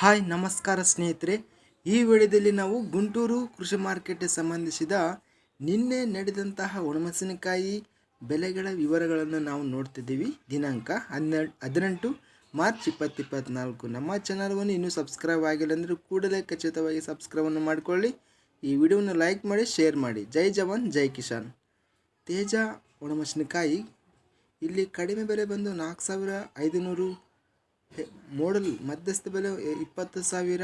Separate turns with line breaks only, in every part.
Hi, ನಮಸ್ಕಾರ ಸ್ನೇಹಿತರೆ. ಈ ವಿಡಿಯೋದಲ್ಲಿ ನಾವು ಗುಂಟೂರು ಕೃಷಿ ಮಾರ್ಕೆಟ್ಗೆ ಸಂಬಂಧಿಸಿದ ನಿನ್ನೆ ನಡೆದಂತಹ ಒಣಮೆಣಸಿನಕಾಯಿ ಬೆಲೆಗಳ ವಿವರಗಳನ್ನು ನಾವು ನೋಡ್ತಿದ್ದೀವಿ. ದಿನಾಂಕ ಹನ್ನೆರಡು ಹದಿನೆಂಟು ಮಾರ್ಚ್ ಇಪ್ಪತ್ತು ಇಪ್ಪತ್ತ್ನಾಲ್ಕು ನಮ್ಮ ಚಾನಲ್ವನ್ನು ಇನ್ನೂ ಸಬ್ಸ್ಕ್ರೈಬ್ ಆಗಿಲ್ಲ ಅಂದರೆ ಕೂಡಲೇ ಖಚಿತವಾಗಿ ಸಬ್ಸ್ಕ್ರೈಬನ್ನು ಮಾಡಿಕೊಳ್ಳಿ. ಈ ವಿಡಿಯೋವನ್ನು ಲೈಕ್ ಮಾಡಿ ಶೇರ್ ಮಾಡಿ. ಜೈ ಜವಾನ್, ಜೈ ಕಿಸಾನ್. ತೇಜ ಒಣಮೆಣಸಿನಕಾಯಿ. ಇಲ್ಲಿ ಕಡಿಮೆ ಬೆಲೆ ಬಂದು ನಾಲ್ಕು ಸಾವಿರ ಐದುನೂರು ಮೋಡಲ್ ಮಧ್ಯಸ್ಥ ಬೆಲೆ ಇಪ್ಪತ್ತು ಸಾವಿರ,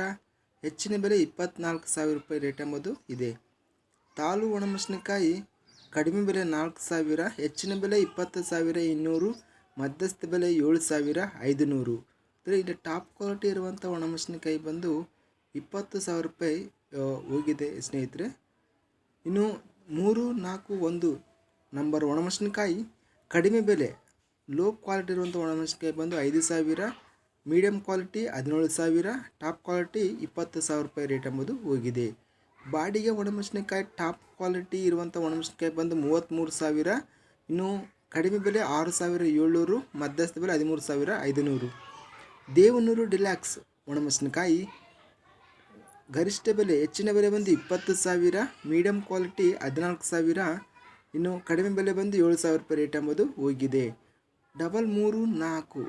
ಹೆಚ್ಚಿನ ಬೆಲೆ ಇಪ್ಪತ್ನಾಲ್ಕು ಸಾವಿರ ರೂಪಾಯಿ ರೇಟ್ ಎಂಬುದು ಇದೆ. ತಾಲು ಒಣಮೆಣಸಿನಕಾಯಿ ಕಡಿಮೆ ಬೆಲೆ ನಾಲ್ಕು ಸಾವಿರ, ಹೆಚ್ಚಿನ ಬೆಲೆ ಇಪ್ಪತ್ತು ಸಾವಿರ ಇನ್ನೂರು, ಮಧ್ಯಸ್ಥ ಬೆಲೆ ಏಳು ಸಾವಿರ ಐದುನೂರು. ಅಂದರೆ ಇಲ್ಲಿ ಟಾಪ್ ಕ್ವಾಲಿಟಿ ಇರುವಂಥ ಒಣಮೆಣಸಿನಕಾಯಿ ಬಂದು ಇಪ್ಪತ್ತು ಸಾವಿರ ರೂಪಾಯಿ ಹೋಗಿದೆ ಸ್ನೇಹಿತರೆ. ಇನ್ನು ಮೂರು, ನಾಲ್ಕು, ಒಂದು ನಂಬರ್ ಒಣಮೆಣಸಿನಕಾಯಿ ಕಡಿಮೆ ಬೆಲೆ ಲೋ ಕ್ವಾಲಿಟಿ ಇರುವಂಥ ಒಣಮೆಣಸಿನಕಾಯಿ ಬಂದು ಐದು ಸಾವಿರ ಮೀಡಿಯಮ್ ಕ್ವಾಲಿಟಿ ಹದಿನೇಳು ಸಾವಿರ, ಟಾಪ್ ಕ್ವಾಲಿಟಿ ಇಪ್ಪತ್ತು ಸಾವಿರ ರೂಪಾಯಿ ರೇಟ್ ಎಂಬುದು ಹೋಗಿದೆ. ಬಾಡಿಗೆ ಒಣಮೆಣಸಿನಕಾಯಿ ಟಾಪ್ ಕ್ವಾಲಿಟಿ ಇರುವಂಥ ಒಣಮೆಣಸಿನಕಾಯಿ ಬಂದು ಮೂವತ್ತ್ಮೂರು ಸಾವಿರ, ಇನ್ನು ಕಡಿಮೆ ಬೆಲೆ ಆರು ಸಾವಿರ ಏಳ್ನೂರು, ಮಧ್ಯಸ್ಥ ಬೆಲೆ ಹದಿಮೂರು ಸಾವಿರ ಐದುನೂರು. ದೇವನೂರು ಡಿಲ್ಯಾಕ್ಸ್ ಒಣಮೆಣಸಿನಕಾಯಿ ಗರಿಷ್ಠ ಬೆಲೆ ಹೆಚ್ಚಿನ ಬೆಲೆ ಬಂದು ಇಪ್ಪತ್ತು ಸಾವಿರ, ಮೀಡಿಯಂ ಕ್ವಾಲಿಟಿ ಹದಿನಾಲ್ಕು ಸಾವಿರ, ಇನ್ನು ಕಡಿಮೆ ಬೆಲೆ ಬಂದು ಏಳು ಸಾವಿರ ರೂಪಾಯಿ ರೇಟ್ ಎಂಬುದು ಹೋಗಿದೆ. ಡಬಲ್ ಮೂರು ನಾಲ್ಕು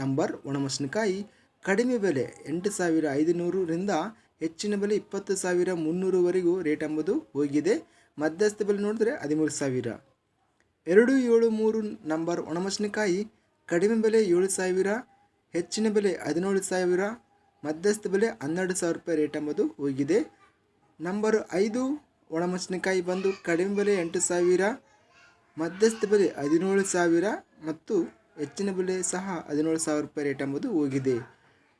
ನಂಬರ್ ಒಣಮೆಣಸಿನಕಾಯಿ. ಕಡಿಮೆ ಬೆಲೆ ಎಂಟು ಸಾವಿರ ಐದುನೂರರಿಂದ ಹೆಚ್ಚಿನ ಬೆಲೆ ಇಪ್ಪತ್ತು ಸಾವಿರ ಮುನ್ನೂರುವರೆಗೂ ರೇಟ್ ಎಂಬುದು ಹೋಗಿದೆ. ಮಧ್ಯಸ್ಥ ಬೆಲೆ ನೋಡಿದ್ರೆ ಹದಿಮೂರು ಸಾವಿರ. ಎರಡು ಏಳು ಮೂರು ನಂಬರ್ ಒಣಮೆಣಸಿನಕಾಯಿ. ಕಡಿಮೆ ಬೆಲೆ ಏಳು ಸಾವಿರ, ಹೆಚ್ಚಿನ ಬೆಲೆ ಹದಿನೇಳು ಸಾವಿರ, ಮಧ್ಯಸ್ಥ ಬೆಲೆ ಹನ್ನೆರಡು ಸಾವಿರ ರೂಪಾಯಿ ರೇಟ್ ಎಂಬುದು ಹೋಗಿದೆ. ನಂಬರ್ ಐದು ಒಣಮೆಣಸಿನಕಾಯಿ ಬಂದು ಕಡಿಮೆ ಬೆಲೆ ಎಂಟು ಸಾವಿರ, ಮಧ್ಯಸ್ಥ ಬೆಲೆ ಹದಿನೇಳು ಸಾವಿರ ಮತ್ತು ಹೆಚ್ಚಿನ ಬೆಲೆ ಸಹ ಹದಿನೇಳು ಸಾವಿರ ರೂಪಾಯಿ ರೇಟ್ ಎಂಬುದು ಹೋಗಿದೆ.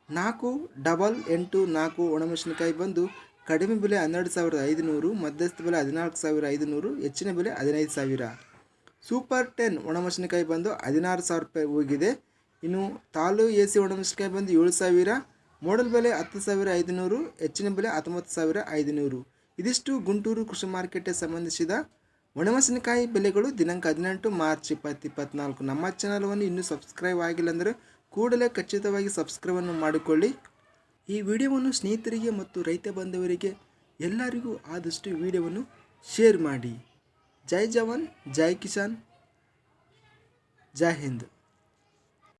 ನಾಲ್ಕು ಡಬಲ್ ಎಂಟು ನಾಲ್ಕು ಒಣಮೆಣಸಿನಕಾಯಿ ಬಂದು ಕಡಿಮೆ ಬೆಲೆ ಹನ್ನೆರಡು ಸಾವಿರದ ಐದುನೂರು, ಮಧ್ಯಸ್ಥ ಬೆಲೆ ಹದಿನಾಲ್ಕು ಸಾವಿರ ಐದುನೂರು, ಹೆಚ್ಚಿನ ಬೆಲೆ ಹದಿನೈದು ಸಾವಿರ. ಸೂಪರ್ ಟೆನ್ ಒಣಮೆಣಸಿನಕಾಯಿ ಬಂದು ಹದಿನಾರು ಸಾವಿರ ರೂಪಾಯಿ ಹೋಗಿದೆ. ಇನ್ನು ತಾಲು ಎ ಸಿ ಒಣಮೆಣಸಿನಕಾಯಿ ಬಂದು ಏಳು ಸಾವಿರ ಮೋಡಲ್ ಬೆಲೆ ಹತ್ತು ಸಾವಿರ ಐದುನೂರು, ಹೆಚ್ಚಿನ ಬೆಲೆ ಹತ್ತೊಂಬತ್ತು ಸಾವಿರ ಐದುನೂರು. ಇದಿಷ್ಟು ಗುಂಟೂರು ಕೃಷಿ ಮಾರುಕಟ್ಟೆ ಸಂಬಂಧಿಸಿದ ಒಣಮೆಣಸಿನಕಾಯಿ ಬೆಲೆಗಳು ದಿನಾಂಕ ಹದಿನೆಂಟು ಮಾರ್ಚ್ ಇಪ್ಪತ್ತು ಇಪ್ಪತ್ತ್ನಾಲ್ಕು ನಮ್ಮ ಚಾನಲ್ವನ್ನು ಇನ್ನೂ ಸಬ್ಸ್ಕ್ರೈಬ್ ಆಗಿಲ್ಲ ಅಂದರೆ ಕೂಡಲೇ ಖಚಿತವಾಗಿ ಸಬ್ಸ್ಕ್ರೈಬನ್ನು ಮಾಡಿಕೊಳ್ಳಿ. ಈ ವಿಡಿಯೋವನ್ನು ಸ್ನೇಹಿತರಿಗೆ ಮತ್ತು ರೈತ ಬಾಂಧವರಿಗೆ ಎಲ್ಲರಿಗೂ ಆದಷ್ಟು ವಿಡಿಯೋವನ್ನು ಶೇರ್ ಮಾಡಿ. ಜೈ ಜವಾನ್, ಜೈ ಕಿಸಾನ್, ಜೈ ಹಿಂದ್.